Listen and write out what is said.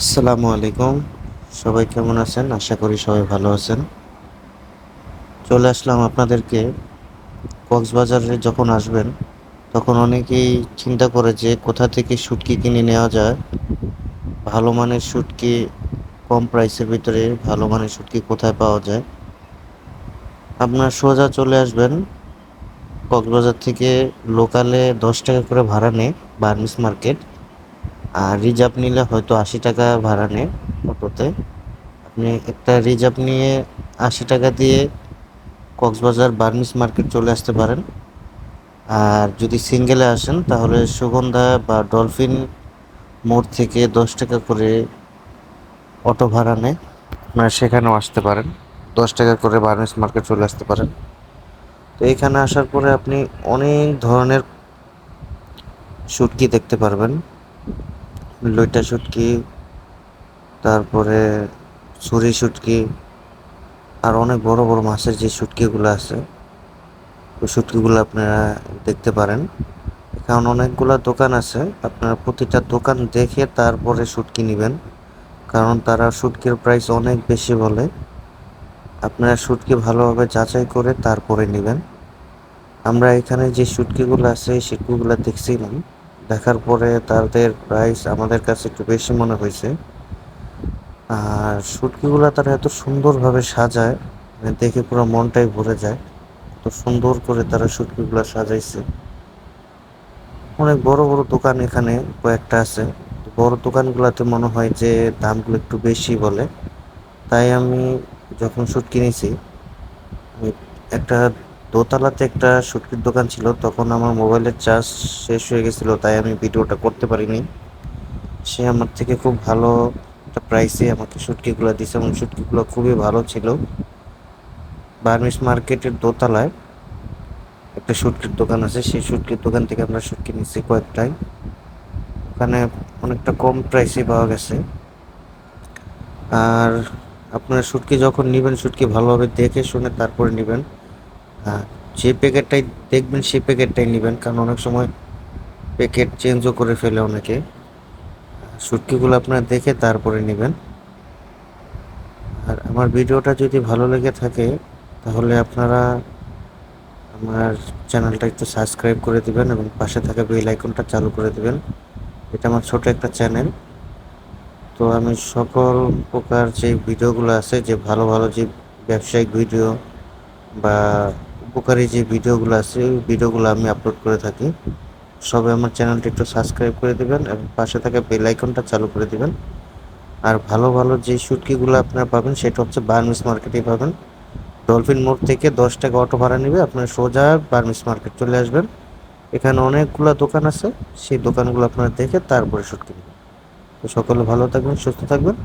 আসসালামু আলাইকুম। সবাই কেমন আছেন? আশা করি সবাই ভালো আছেন। চলে আসলাম আপনাদেরকে। কক্সবাজারে যখন আসবেন, তখন অনেকেই চিন্তা করে যে কোথা থেকে শুটকি কিনে নেওয়া যায়। ভালো মানের শুটকি কম প্রাইসের ভিতরে ভালো মানের শুটকি কোথায় পাওয়া যায়? আপনার সোজা চলে আসবেন। কক্সবাজার থেকে লোকালে দশ টাকা করে ভাড়া নেয় বার্মিস মার্কেট। আর রিজার্ভ নিলে হয়তো আশি টাকা ভাড়া নেয় অটোতে। আপনি একটা রিজার্ভ নিয়ে আশি টাকা দিয়ে কক্সবাজার বার্মিস মার্কেট চলে আসতে পারেন। আর যদি সিঙ্গেলে আসেন, তাহলে সুগন্ধা বা ডলফিন মোড় থেকে দশ টাকা করে অটো ভাড়া নেয়। আপনারা সেখানেও আসতে পারেন। দশ টাকা করে বার্মিস মার্কেট চলে আসতে পারেন। তো এখানে আসার পরে আপনি অনেক ধরনের শুটকি দেখতে পারবেন। লইটা শুটকি তারপরে ছুরি শুটকি আর অনেক বড় বড় মাছের যে শুটকিগুলো আছে, ওই শুটকিগুলো আপনারা দেখতে পারেন। কারণ অনেকগুলো দোকান আছে, আপনারা প্রতিটা দোকান দেখে তারপরে শুটকি নেবেন, কারণ তারা শুটকির প্রাইস অনেক বেশি বলে। আপনারা শুটকি ভালোভাবে যাচাই করে তারপরে নেবেন। আমরা এখানে যে শুটকিগুলো আছে এই শুটকিগুলো দেখছিলাম। দেখার পরে তাদের প্রাইস আমাদের কাছে একটু বেশি মনে হয়েছে। আর শুটকিগুলো তারা এত সুন্দরভাবে সাজায় মানে দেখে পুরো মনটাই ভরে যায়। এত সুন্দর করে তারা শুটকিগুলো সাজাইছে। অনেক বড় বড় দোকান এখানে কয়েকটা আছে। বড় দোকানগুলোতে মনে হয় যে দামগুলো একটু বেশি বলে। তাই আমি যখন শুট কিনেছি একটা দোতলাতে একটা শুটকির দোকান ছিল, তখন আমার মোবাইলের চার্জ শেষ হয়ে গেছিল, তাই আমি ভিডিওটা করতে পারিনি। সে আমার থেকে খুব ভালো একটা প্রাইসে আমাকে শুটকিগুলো দিছে এবং শুটকিগুলো খুবই ভালো ছিল। বার্মিস মার্কেটের দোতলায় একটা শুটকির দোকান আছে, সেই শুটকির দোকান থেকে আমরা শুটকি নিচ্ছি কয়েকটাই ওখানে অনেকটা কম প্রাইসে পাওয়া গেছে। আর আপনারা শুটকি যখন নেবেন শুটকি ভালোভাবে দেখে শুনে তারপরে নেবেন। যে প্যাকেটটাই দেখবেন, সেই প্যাকেটটাই নেবেন। কারণ অনেক সময় প্যাকেট চেঞ্জও করে ফেলে অনেকে। শুটকিগুলো আপনারা দেখে তারপরে নেবেন। আর আমার ভিডিওটা যদি ভালো লেগে থাকে, তাহলে আপনারা আমার চ্যানেলটা একটু সাবস্ক্রাইব করে দিবেন এবং পাশে থাকা বেল আইকনটা চালু করে দিবেন। এটা আমার ছোট একটা চ্যানেল। তো আমি সকল প্রকার যে ভিডিওগুলো আছে, যে ভালো ভালো যে ব্যবসায়িক ভিডিও বা উপকারী যে ভিডিওগুলো আছে, ওই ভিডিওগুলো আমি আপলোড করে থাকি। সবাই আমার চ্যানেলটি একটু সাবস্ক্রাইব করে দেবেন এবং পাশে থাকা বেল আইকনটা চালু করে দেবেন। আর ভালো ভালো যে শুটকিগুলো আপনারা পাবেন, সেটা হচ্ছে বার্মিস মার্কেটেই পাবেন। ডলফিন মোড় থেকে দশ টাকা অটো ভাড়া নেবে, আপনারা সোজা বার্মিস মার্কেট চলে আসবেন। এখানে অনেকগুলো দোকান আছে, সেই দোকানগুলো আপনারা দেখে তারপরে শুটকি নেবেন। তো সকলে ভালো থাকবেন, সুস্থ থাকবেন।